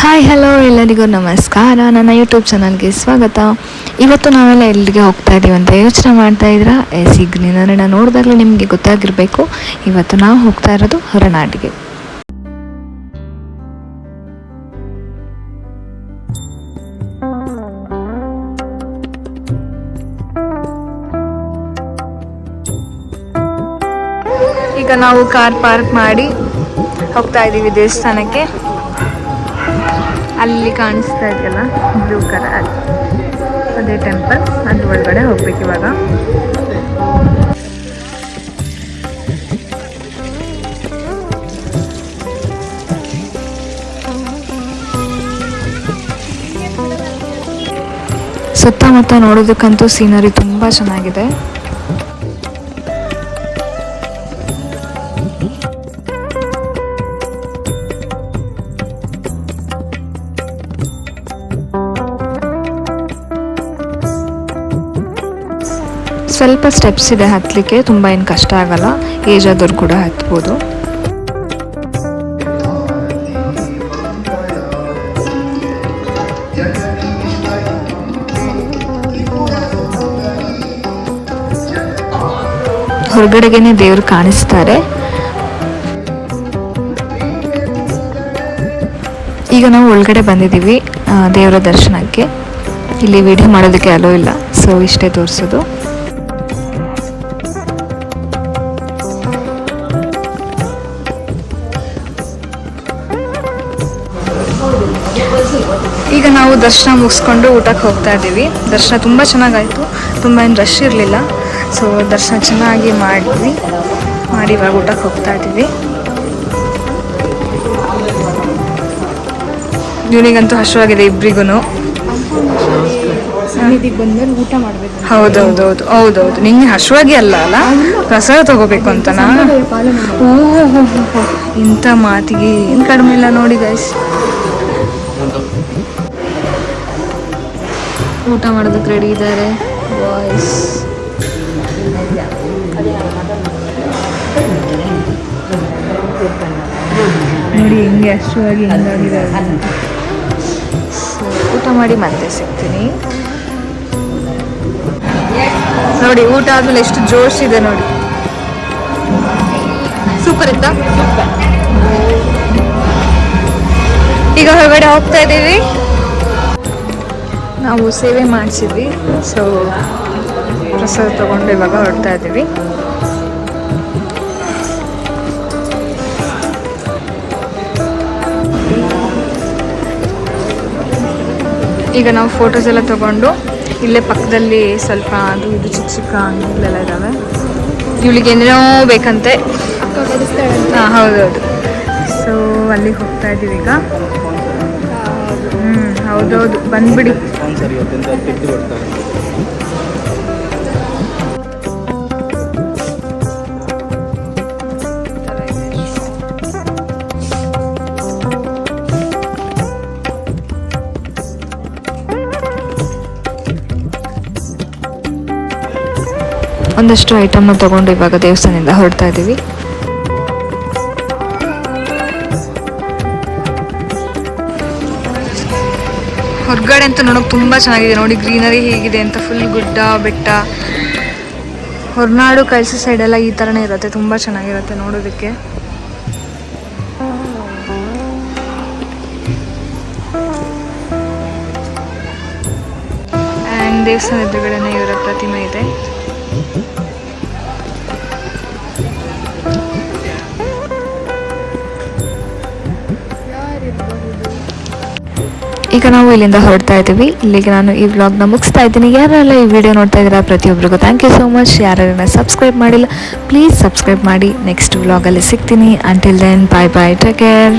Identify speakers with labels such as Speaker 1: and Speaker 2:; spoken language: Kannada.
Speaker 1: ಹಾಯ್ ಹಲೋ ಎಲ್ಲರಿಗೂ ನಮಸ್ಕಾರ. ನನ್ನ ಯೂಟ್ಯೂಬ್ ಚಾನಲ್ಗೆ ಸ್ವಾಗತ. ಇವತ್ತು ನಾವೆಲ್ಲ ಎಲ್ಲಿಗೆ ಹೋಗ್ತಾ ಇದ್ದೀವಿ ಅಂತ ಯೋಚನೆ ಮಾಡ್ತಾ ಇದ್ದೀರಾ? ಎಸ್ ಈಗ ನಾನು ನೋಡಿದಾಗಲೇ ನಿಮಗೆ ಗೊತ್ತಾಗಿರಬೇಕು. ಇವತ್ತು ನಾವು ಹೋಗ್ತಾ ಇರೋದು ಹೊರನಾಡಿಗೆ. ಈಗ ನಾವು ಕಾರ್ ಪಾರ್ಕ್ ಮಾಡಿ ಹೋಗ್ತಾ ಇದ್ದೀವಿ ದೇವಸ್ಥಾನಕ್ಕೆ. ಅಲ್ಲಿ ಕಾಣಿಸ್ತಾ ಇದೆಯಲ್ಲ? ಬ್ಲೂ ಕಲರ್ ಅದೇ ಟೆಂಪಲ್ ಅದ್ರ ಒಳಗಡೆ ಹೋಗ್ಬೇಕು ಇವಾಗ. ಸುತ್ತಮುತ್ತ ನೋಡೋದಕ್ಕಂತೂ ಸೀನರಿ ತುಂಬ ಚೆನ್ನಾಗಿದೆ. ಸ್ವಲ್ಪ ಸ್ಟೆಪ್ಸ್ ಇದೆ ಹತ್ತಲಿಕ್ಕೆ ತುಂಬ ಏನು ಕಷ್ಟ ಆಗಲ್ಲ. ಏಜ್ ಆದವ್ರು ಕೂಡ ಹತ್ಬೋದು. ಹೊರಗಡೆಗೇನೆ ದೇವರು ಕಾಣಿಸ್ತಾರೆ. ಈಗ ನಾವು ಒಳಗಡೆ ಬಂದಿದ್ದೀವಿ ದೇವರ ದರ್ಶನಕ್ಕೆ. ಇಲ್ಲಿ ವಿಡಿಯೋ ಮಾಡೋದಕ್ಕೆ ಅಲೋ ಇಲ್ಲ ಸೊ ಇಷ್ಟೇ ತೋರಿಸೋದು. ಈಗ ನಾವು ದರ್ಶನ ಮುಗಿಸ್ಕೊಂಡು ಊಟಕ್ಕೆ ಹೋಗ್ತಾ ಇದ್ದೀವಿ. ದರ್ಶನ ತುಂಬ ಚೆನ್ನಾಗಾಯಿತು. ತುಂಬ ಏನು ರಶ್ ಇರಲಿಲ್ಲ. ಸೊ ದರ್ಶನ ಚೆನ್ನಾಗಿ ಮಾಡಿದ್ವಿ. ಮಾಡಿ ಇವಾಗ ಊಟಕ್ಕೆ ಹೋಗ್ತಾ ಇದ್ದೀವಿ. ಇವನಿಗಂತೂ ಹಸುವಾಗಿದೆ ಇಬ್ರಿಗೂ
Speaker 2: ಊಟ ಮಾಡ್ಬೇಕು
Speaker 1: ಹೌದೌದೌದು, ಹೌದೌದು. ನಿಂಗೆ ಹಸುವಾಗಿ ಅಲ್ಲ ಅಲ್ಲ? ಪ್ರಸಾದ ತಗೋಬೇಕು ಅಂತನಾ ಇಂಥ ಮಾತಿಗೆ ಏನು ಕಡಿಮೆ ಇಲ್ಲ ನೋಡಿ ಗೈಸ್ ಊಟ ಮಾಡೋದಕ್ಕೆ ರೆಡಿ ಇದ್ದಾರೆ. ಬಾಯ್ಸ್ ನೋಡಿ ಹೆಂಗೆ ಅಷ್ಟು ಆಗಿ So, ಊಟ ಮಾಡಿ ಮತ್ತೆ ಸಿಗ್ತೀನಿ. ನೋಡಿ ಊಟ ಆದ್ಮೇಲೆ ಎಷ್ಟು ಜೋಶ್ ಇದೆ ನೋಡಿ. ಸೂಪರ್ ಇತ್ತಾ? ಈಗ ಹೊರಗಡೆ ಹೋಗ್ತಾ ಇದ್ದೀವಿ. ನಾವು ಸೇವೆ ಮಾಡಿಸಿದ್ವಿ. ಸೊ ಪ್ರಸಾದ ತಗೊಂಡು ಇವಾಗ ಹೊರಡ್ತಾ ಇದ್ದೀವಿ. ಈಗ ನಾವು ಫೋಟೋಸ್ ಎಲ್ಲ ತಗೊಂಡು ಇಲ್ಲೇ ಪಕ್ಕದಲ್ಲಿ ಸ್ವಲ್ಪ ಅದು ಇದು ಚಿಕ್ಕ ಚಿಕ್ಕ ಅಂಗಡಿಗಳೆಲ್ಲ ಇದ್ದಾವೆ ಇವಳಿಗೆ ಏನೇನೋ ಬೇಕಂತೆ. ಹಾಂ ಹೌದೌದು. ಸೊ ಅಲ್ಲಿಗೆ ಹೋಗ್ತಾ ಇದ್ದೀವಿ ಈಗ. ಬಂದ್ಬಿಡಿ. ಒಂದಷ್ಟು ಐಟಮ್ನ ತಗೊಂಡು ಇವಾಗ ದೇವಸ್ಥಾನದಿಂದ ಹೊರಡ್ತಾ ಇದ್ದೀವಿ. ಹೊರಗಡೆ ಅಂತ ನೋಡೋಕೆ ತುಂಬ ಚೆನ್ನಾಗಿದೆ. ನೋಡಿ, ಗ್ರೀನರಿ ಹೇಗಿದೆ ಅಂತ ಫುಲ್ ಗುಡ್ಡ, ಬೆಟ್ಟ. ಹೊರನಾಡು ಸೈಡ್ ಸೈಡೆಲ್ಲ ಈ ಥರನೇ ಇರುತ್ತೆ, ತುಂಬ ಚೆನ್ನಾಗಿರುತ್ತೆ ನೋಡೋದಕ್ಕೆ. ಆ್ಯಂಡ್ ದೇವಸ್ಥಾನ ಎದುರುಗಡೆನೇ ಇವರ ಪ್ರತಿಮೆ ಇದೆ. ಈಗ ನಾವು ಇಲ್ಲಿಂದ ಹೊರಡ್ತಾ ಇದ್ದೀವಿ. ಇಲ್ಲಿಗೆ ನಾನು ಈ ವ್ಲಾಗ್ನ ಮುಗಿಸ್ತಾ ಇದ್ದೀನಿ. ಯಾರೆಲ್ಲ ಈ ವಿಡಿಯೋ ನೋಡ್ತಾ ಇದ್ದೀರಾ ಪ್ರತಿಯೊಬ್ಬರಿಗೂ ಥ್ಯಾಂಕ್ ಯು ಸೋ ಮಚ್ ಯಾರನ್ನ ಸಬ್ಸ್ಕ್ರೈಬ್ ಮಾಡಿಲ್ಲ ಪ್ಲೀಸ್ ಸಬ್ಸ್ಕ್ರೈಬ್ ಮಾಡಿ. ನೆಕ್ಸ್ಟ್ ವ್ಲಾಗಲ್ಲಿ ಸಿಗ್ತೀನಿ. Until then bye bye take care